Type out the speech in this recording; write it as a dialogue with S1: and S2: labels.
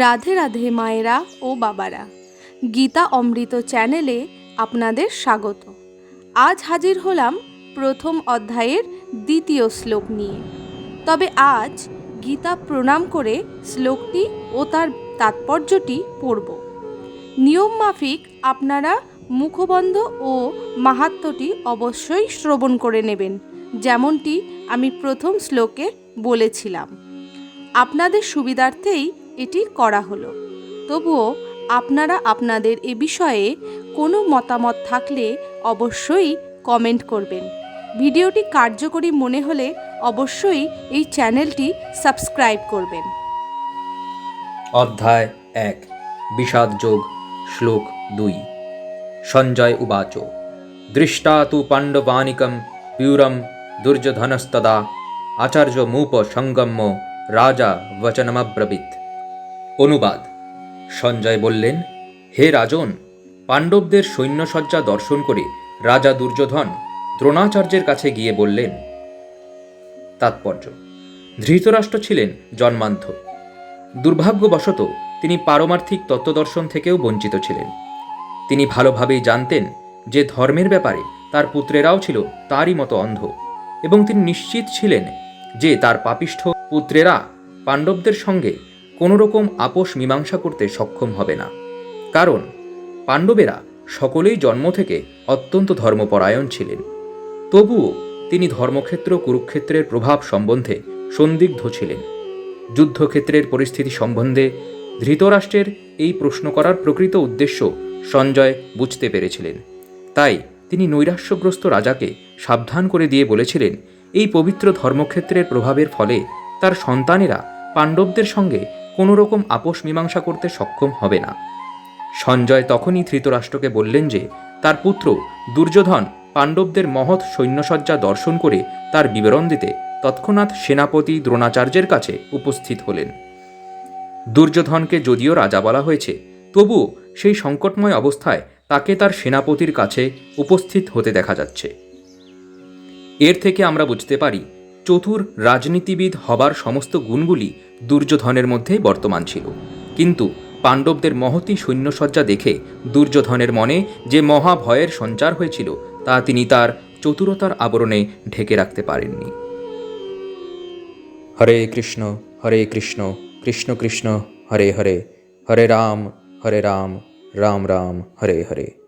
S1: রাধে রাধে মায়েরা ও বাবারা গীতা অমৃত চ্যানেলে আপনাদের স্বাগত আজ হাজির হলাম প্রথম অধ্যায়ের দ্বিতীয় শ্লোক নিয়ে তবে আজ গীতা প্রণাম করে শ্লোকটি ও তার তাৎপর্যটি পড়ব নিয়ম মাফিক আপনারা মুখবন্ধ ও মাহাত্মটি অবশ্যই শ্রবণ করে নেবেন যেমনটি আমি প্রথম শ্লোকে বলেছিলাম আপনাদের সুবিধার্থেই এটি করা হলো তবুও আপনারা আপনাদের এ বিষয়ে কোনো মতামত থাকলে অবশ্যই কমেন্ট করবেন ভিডিওটি কার্যকরী মনে হলে অবশ্যই এই চ্যানেলটি সাবস্ক্রাইব করবেন
S2: অধ্যায় এক বিষাদ যোগ শ্লোক দুই সঞ্জয় উবাচ দৃষ্টা তু পাণ্ডবানিকম পিউরম দুর্যোধনস্তদা আচার্য মূপ সঙ্গম্য রাজা বচনমব্রবীত অনুবাদ সঞ্জয় বললেন হে রাজন পাণ্ডবদের সৈন্যসজ্জা দর্শন করে রাজা দুর্যোধন দ্রোণাচার্যের কাছে গিয়ে বললেন তাৎপর্য ধৃতরাষ্ট্র ছিলেন জন্মান্ধ দুর্ভাগ্যবশত তিনি পারমার্থিক তত্ত্বদর্শন থেকেও বঞ্চিত ছিলেন তিনি ভালোভাবেই জানতেন যে ধর্মের ব্যাপারে তার পুত্রেরাও ছিল তারই মতো অন্ধ এবং তিনি নিশ্চিত ছিলেন যে তার পাপিষ্ঠ পুত্রেরা পাণ্ডবদের সঙ্গে কোনো রকম আপোষ মীমাংসা করতে সক্ষম হবে না কারণ পাণ্ডবেরা সকলেই জন্ম থেকে অত্যন্ত ধর্মপরায়ণ ছিলেন তবুও তিনি ধর্মক্ষেত্র কুরুক্ষেত্রের প্রভাব সম্বন্ধে সন্দিগ্ধ ছিলেন যুদ্ধক্ষেত্রের পরিস্থিতি সম্বন্ধে ধৃতরাষ্ট্রের এই প্রশ্ন করার প্রকৃত উদ্দেশ্য সঞ্জয় বুঝতে পেরেছিলেন তাই তিনি নৈরাশ্যগ্রস্ত রাজাকে সাবধান করে দিয়ে বলেছিলেন এই পবিত্র ধর্মক্ষেত্রের প্রভাবের ফলে তার সন্তানেরা পাণ্ডবদের সঙ্গে কোনো রকম আপোষ মীমাংসা করতে সক্ষম হবে না সঞ্জয় তখনই ধৃতরাষ্ট্রকে বললেন যে তার পুত্র দুর্যোধন পাণ্ডবদের মহৎ সৈন্যসজ্জা দর্শন করে তার বিবরণ দিতে তৎক্ষণাৎ সেনাপতি দ্রোণাচার্যের কাছে উপস্থিত হলেন দুর্যোধনকে যদিও রাজা বলা হয়েছে তবু সেই সংকটময় অবস্থায় তাকে তার সেনাপতির কাছে উপস্থিত হতে দেখা যাচ্ছে এর থেকে আমরা বুঝতে পারি চতুর রাজনীতিবিদ হবার সমস্ত গুণগুলি দুর্যোধনের মধ্যে বর্তমান ছিল কিন্তু পাণ্ডবদের মহতি সৈন্যসজ্জা দেখে দুর্যোধনের মনে যে মহাভয়ের সঞ্চার হয়েছিল তা তিনি তার চতুরতার আবরণে ঢেকে রাখতে পারেননি হরে কৃষ্ণ হরে কৃষ্ণ কৃষ্ণ কৃষ্ণ হরে হরে হরে রাম হরে রাম রাম রাম হরে হরে